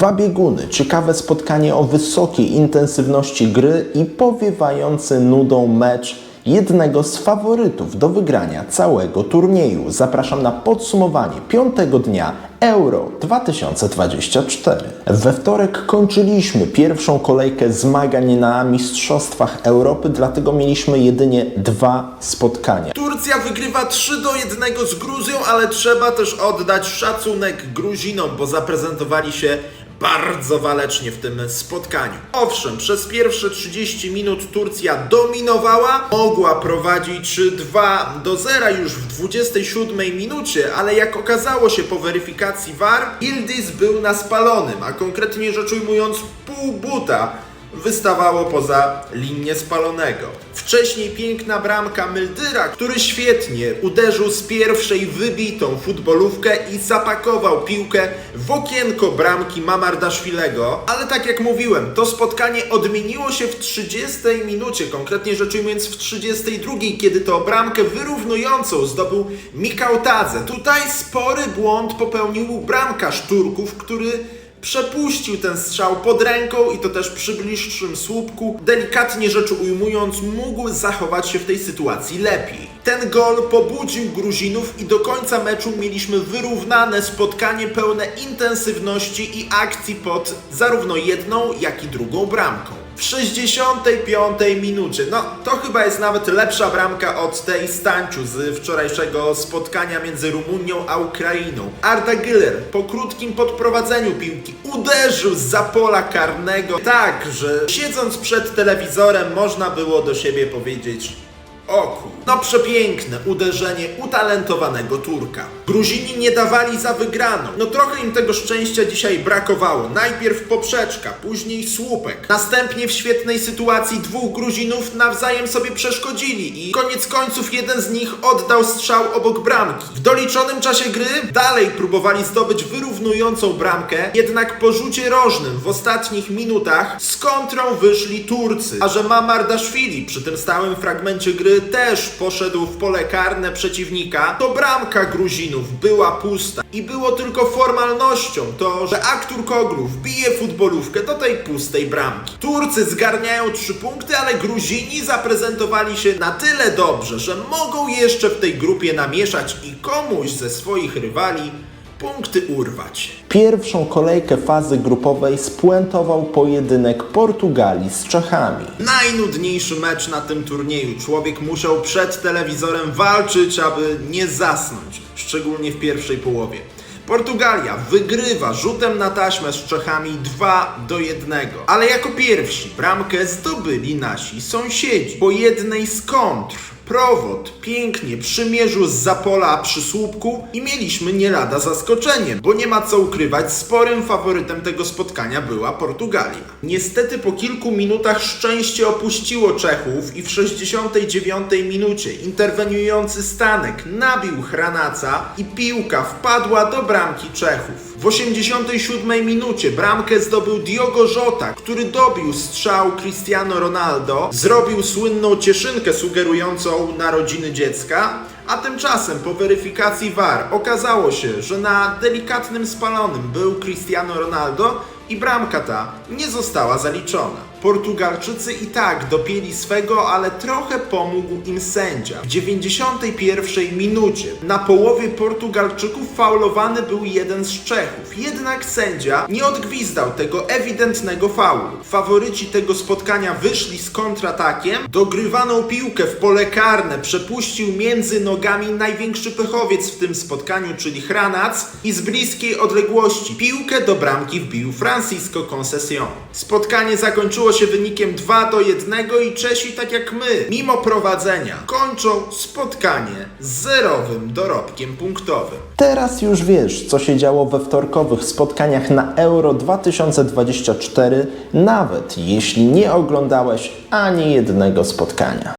Dwa bieguny, ciekawe spotkanie o wysokiej intensywności gry i powiewający nudą mecz jednego z faworytów do wygrania całego turnieju. Zapraszam na podsumowanie piątego dnia Euro 2024. We wtorek kończyliśmy pierwszą kolejkę zmagań na Mistrzostwach Europy, dlatego mieliśmy jedynie dwa spotkania. Turcja wygrywa 3 do 1 z Gruzją, ale trzeba też oddać szacunek Gruzinom, bo zaprezentowali się bardzo walecznie w tym spotkaniu. Owszem, przez pierwsze 30 minut Turcja dominowała, mogła prowadzić 2 do 0 już w 27 minucie, ale jak okazało się po weryfikacji VAR, Ildis był na spalonym, a konkretnie rzecz ujmując pół buta wystawało poza linię spalonego. Wcześniej piękna bramka Myldyra, który świetnie uderzył z pierwszej wybitą futbolówkę i zapakował piłkę w okienko bramki Mamardaszwilego. Ale tak jak mówiłem, to spotkanie odmieniło się w 30 minucie, konkretnie rzecz ujmując w 32, kiedy to bramkę wyrównującą zdobył Mikał Tadze. Tutaj spory błąd popełnił bramkarz Turków, który przepuścił ten strzał pod ręką i to też przy bliższym słupku. Delikatnie rzecz ujmując, mógł zachować się w tej sytuacji lepiej. Ten gol pobudził Gruzinów i do końca meczu mieliśmy wyrównane spotkanie pełne intensywności i akcji pod zarówno jedną, jak i drugą bramką. W 65 minucie, no to chyba jest nawet lepsza bramka od tej Stanciu z wczorajszego spotkania między Rumunią a Ukrainą. Arda Güler po krótkim podprowadzeniu piłki uderzył z pola karnego tak, że siedząc przed telewizorem można było do siebie powiedzieć Oku. No przepiękne uderzenie utalentowanego Turka. Gruzini nie dawali za wygraną. No trochę im tego szczęścia dzisiaj brakowało. Najpierw poprzeczka, później słupek. Następnie w świetnej sytuacji dwóch Gruzinów nawzajem sobie przeszkodzili i koniec końców jeden z nich oddał strzał obok bramki. W doliczonym czasie gry dalej próbowali zdobyć wyrównującą bramkę, jednak po rzucie rożnym w ostatnich minutach z kontrą wyszli Turcy. A że Mamardaszwili przy tym stałym fragmencie gry też poszedł w pole karne przeciwnika, to bramka Gruzinów była pusta i było tylko formalnością to, że Aktur Koglu wbije futbolówkę do tej pustej bramki. Turcy zgarniają trzy punkty, ale Gruzini zaprezentowali się na tyle dobrze, że mogą jeszcze w tej grupie namieszać i komuś ze swoich rywali punkty urwać. Pierwszą kolejkę fazy grupowej spuentował pojedynek Portugalii z Czechami. Najnudniejszy mecz na tym turnieju. Człowiek musiał przed telewizorem walczyć, aby nie zasnąć, szczególnie w pierwszej połowie. Portugalia wygrywa rzutem na taśmę z Czechami 2 do 1, ale jako pierwsi bramkę zdobyli nasi sąsiedzi. Po jednej z kontr Prowod pięknie przymierzył z zapola przy słupku i mieliśmy nie lada zaskoczenie, bo nie ma co ukrywać, sporym faworytem tego spotkania była Portugalia. Niestety po kilku minutach szczęście opuściło Czechów i w 69 minucie interweniujący Stanek nabił Hranaca i piłka wpadła do bramki Czechów. W 87 minucie bramkę zdobył Diogo Jota, który dobił strzał Cristiano Ronaldo, zrobił słynną cieszynkę sugerującą narodziny dziecka, a tymczasem po weryfikacji VAR okazało się, że na delikatnym spalonym był Cristiano Ronaldo i bramka ta nie została zaliczona. Portugalczycy i tak dopięli swego, ale trochę pomógł im sędzia. W 91 minucie na połowie Portugalczyków faulowany był jeden z Czechów. Jednak sędzia nie odgwizdał tego ewidentnego faulu. Faworyci tego spotkania wyszli z kontratakiem, dogrywaną piłkę w pole karne przepuścił między nogami największy pechowiec w tym spotkaniu, czyli Hranac i z bliskiej odległości piłkę do bramki wbił Francisco Concession. Spotkanie zakończyło się wynikiem 2 do 1 i Czesi, tak jak my, mimo prowadzenia, kończą spotkanie z zerowym dorobkiem punktowym. Teraz już wiesz, co się działo we wtorkowych spotkaniach na Euro 2024, nawet jeśli nie oglądałeś ani jednego spotkania.